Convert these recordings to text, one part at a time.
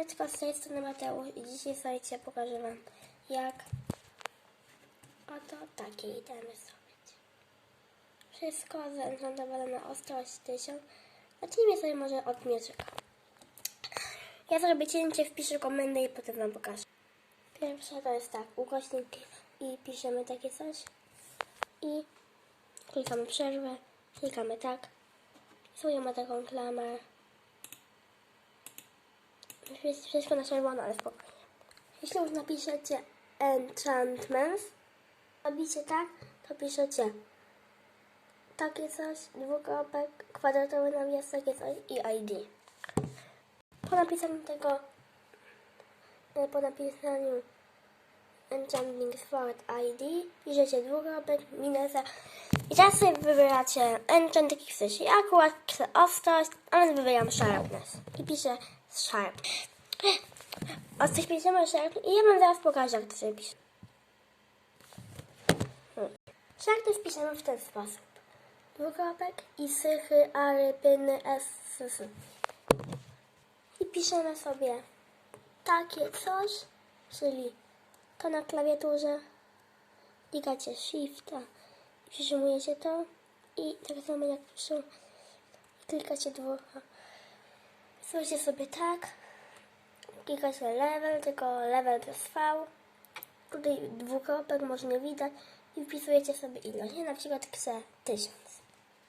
Siemaneczko, z tej strony Mateusz i dzisiaj słuchajcie, pokażę wam jak oto takie itemy zrobić. Wszystko zeenchantowane na ostrość 1000. Zacznijmy sobie może od mieczyka. Ja zrobię cięcie, wpiszę komendę i potem wam pokażę. Pierwsze to jest tak, ukośnik i piszemy takie coś i klikamy przerwę, klikamy tak, ma taką klamę wszystko na czerwono, ale spokojnie. Jeśli już napiszecie enchantments, robicie tak, to piszecie takie coś, dwukropek, kwadratowy nawias, takie coś i ID. Po napisaniu tego, e, po napisaniu Enchanting Sword ID, piszecie dwukropek, minusa i teraz sobie wybieracie enchant jaki chcesz. Ja akurat chcę ostrość, a więc wybieram sharpness i piszę sharp. Ostrość piszemy sharp i ja wam zaraz pokażę jak to sobie pisze. Hmm. Sharpness piszemy w ten sposób. Dwukropek i sychy, ary, pyny, s, s, s. I piszemy sobie takie coś, czyli to na klawiaturze klikacie Shifta, przytrzymujecie to i tak samo jak przy klikacie dwóch. Słuchajcie sobie tak, klikacie level, tylko level plus V. Tutaj dwukropek, może nie widać i wpisujecie sobie ilość. Ja na przykład chcę 1000.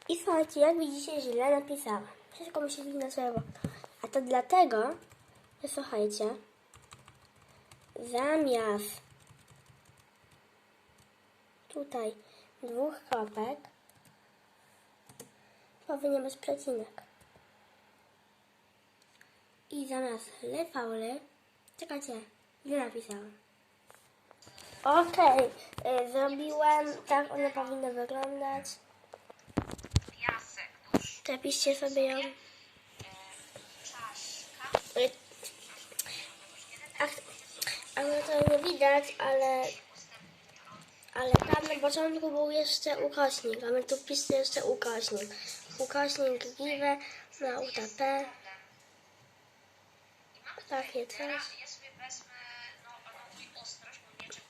I słuchajcie, jak widzicie, źle napisałam. Wszystko musi być na czerwono. A to dlatego, że słuchajcie, zamiast tutaj dwóch kropek powinien być przecinek. I zamiast le faule, czekajcie, źle napisałam. Okej, y, zrobiłem, tak one powinny wyglądać. Zapiszcie sobie ją. czaszka, Y, A, a no to nie widać, ale ale tam na początku był jeszcze ukośnik, a my tu piszcie jeszcze ukośnik. Ukośnik give na UTP. Takie coś. ja sobie wezmę, no, no i ostrość, bo mieczyk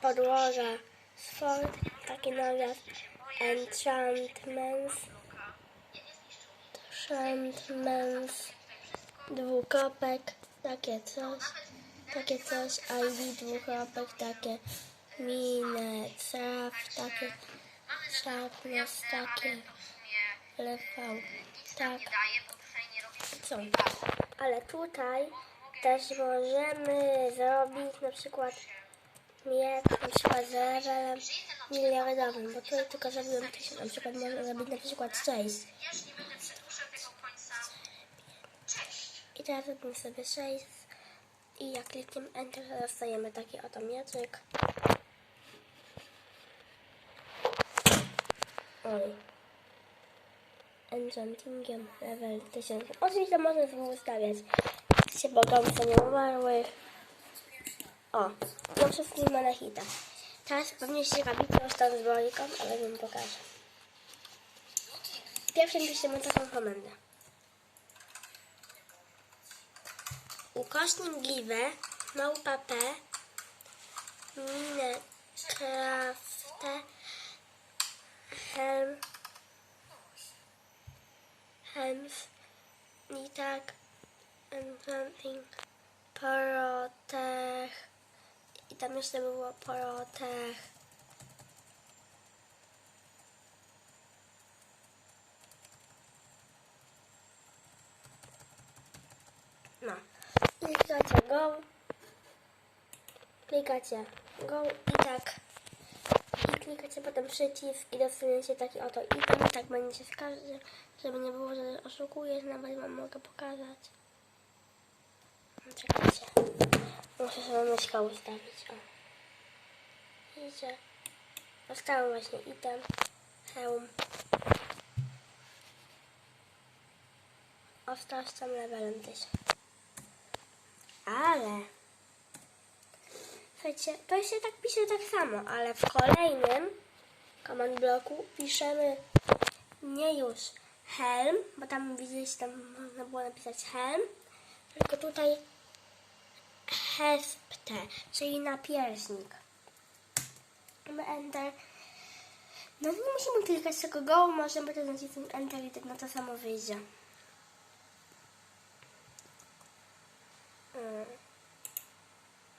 Podłoga, sport, taki nawias. Enchantments, enchantments, dwukropek, takie coś. Takie coś, ID dwukropek, takie mine, traf, takie sharpness, takie lefał, tak, nie robię co. Ale tutaj też możemy zrobić na przykład miecz, na przykład z levelem miliardowym, bo tutaj tylko zrobiłem tysiąc, na przykład można zrobić na przykład 6. Ja już nie będę przedłużał tego końca. Cześć. I teraz robimy sobie 6 i jak klikniemy Enter, dostajemy taki oto mieczyk. Oj. Enchantingiem level 1000. Oczywiście można sobie ustawiać się bogomce nie umarłych. O, to wszystkim ma na hita. Teraz pewnie się robicie już tam z boliką, ale wam pokażę. Pierwszym piszemy taką komendę. ukośnik give małpa p minecraftę helm helms i enchanting protech i tam jeszcze było protech No. Klikacie go. Klikacie go i tak. I klikacie potem przycisk i dostaniecie taki oto item. Tak będziecie z każdym, żeby nie było, że oszukuję, nawet wam mogę pokazać. Czekajcie. Muszę sobie myszkę ustawić. O. Widzicie? Dostałem właśnie item. Hełm. Ostrością levelem 1000. Ale słuchajcie, to się tak pisze tak samo, ale w kolejnym command bloku piszemy nie już helm, bo tam widzieliście, tam można było napisać helm, tylko tutaj hespte, czyli napierśnik. Enter. No nie musimy klikać tego go, możemy to nacisnąć enter i tak na to samo wyjdzie. Mm.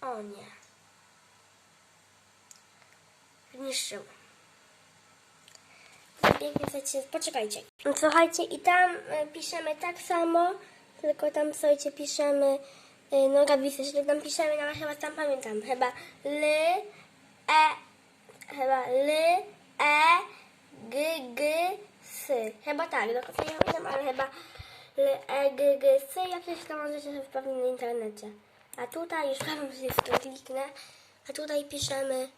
O nie. Zniszczył. Pięknie chcecie, poczekajcie. Słuchajcie, i tam e, piszemy tak samo, tylko tam słuchajcie, piszemy nogawice, czyli tam piszemy, nawet chyba tam pamiętam, chyba l, e, chyba l, e, g, g, s. Chyba tak, do końca nie pamiętam, ale chyba l, e, g, g, s, jak coś to możecie sobie wprawdzić na internecie. A tutaj, już prawym sobie w to kliknę, a tutaj piszemy,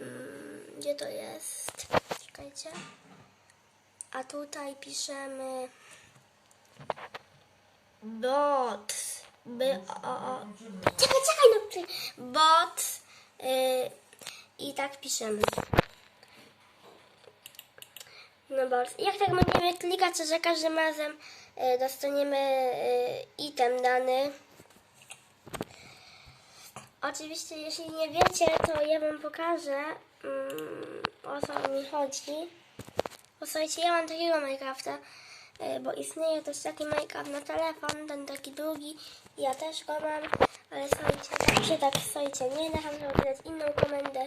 mm, gdzie to jest? Czekajcie. A tutaj piszemy bot. By, o, o. Czekaj, czekaj, no. czy- Bot. y, I tak piszemy. No bot. Jak tak będziemy klikać, za każdym razem y, dostaniemy y, item dany. Oczywiście, jeśli nie wiecie, to ja wam pokażę, mm, o co mi chodzi. Bo słuchajcie, ja mam takiego Minecrafta, bo istnieje też taki Minecraft na telefon, ten taki długi. Ja też go mam, ale słuchajcie, tak się tak, słuchajcie, nie da, żeby dodać inną komendę.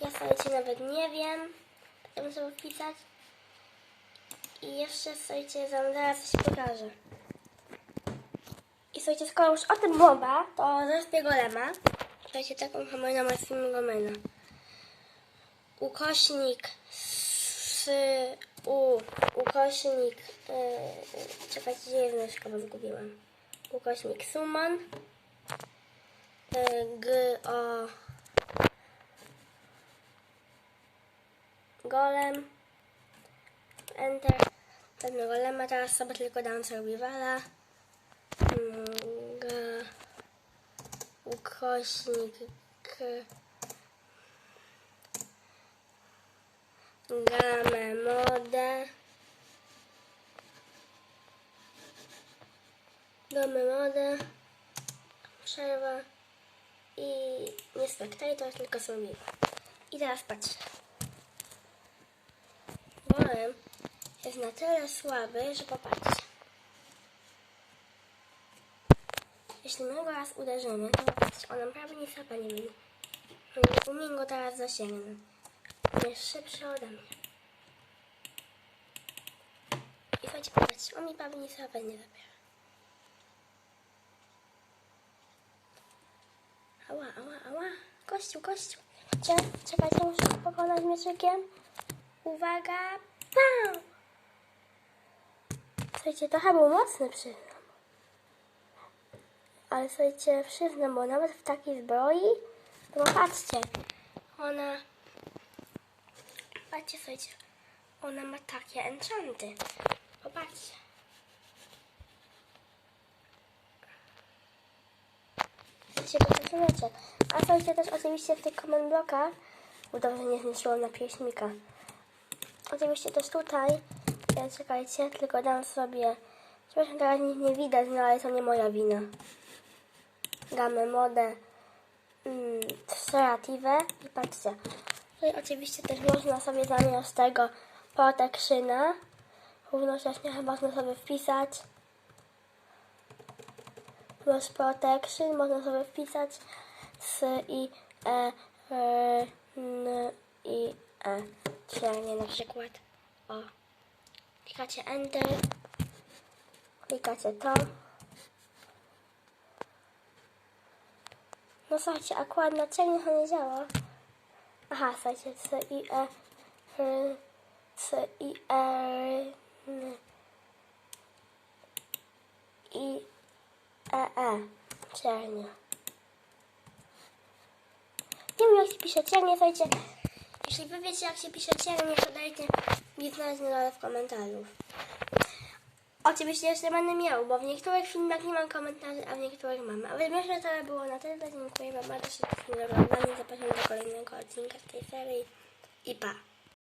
Ja słuchajcie, nawet nie wiem, jak muszę wpisać. I jeszcze, słuchajcie, zaraz coś pokażę. I słuchajcie, skoro już o tym mowa, to zrespię golema. Słuchajcie, taką hamojną ma film golema. Ukośnik s, u, ukośnik, yy, czekajcie, gdzie jest myszka, bo zgubiłam. Ukośnik summon, yy, g, o, golem, enter, pewnego golema, teraz sobie tylko dam survivala, Mm, g, ukośnik, k, gamę modę, gamę modę, przerwa i nie spectator, tylko survival. I teraz patrzę. Golem jest na tyle słaby, że popatrzcie. Jeśli my go raz uderzymy, to on nam prawie nic chyba nie mieli. Nie umiem go teraz zasięgnąć. Jest szybszy ode mnie. I słuchajcie, popatrzcie, on mi nic chyba nie zabiera. Ała, ała, ała. Kościół, kościół. Cze- Czekajcie, muszę pokonać mieczykiem. Uwaga, pam! Słuchajcie, trochę był mocny przyznam. Ale słuchajcie, przyznam, bo nawet w takiej zbroi, to patrzcie, ona, patrzcie, słuchajcie, ona ma takie enchanty. Popatrzcie. się przesunęcie. A słuchajcie też oczywiście w tych comment blokach, bo dobrze nie zniszczyłam na pieśnika. Oczywiście też tutaj, e, czekajcie, tylko dam sobie, przepraszam, teraz nic nie widać, no ale to nie moja wina. Damy modę mm, i patrzcie. Tutaj oczywiście też można sobie zamiast tego protectiona równocześnie chyba można sobie wpisać plus protection można sobie wpisać s i e, r, n i e. Ćwiernie na przykład. O. Klikacie enter. Klikacie to. No słuchajcie akurat na ciemno to nie działa aha słuchajcie c i e r c i e r n i E, E. Czernie. Nie wiem jak się pisze czernie, słuchajcie. Jeśli wy wiecie jak się pisze czernie, to dajcie mi znać na w komentarzu. Oczywiście jeszcze będę miał, bo w niektórych filmach nie mam komentarzy, a w niektórych mam. A myślę, że to było na tyle. Dziękuję wam bardzo oglądanie. Zapraszam do kolejnego odcinka pa!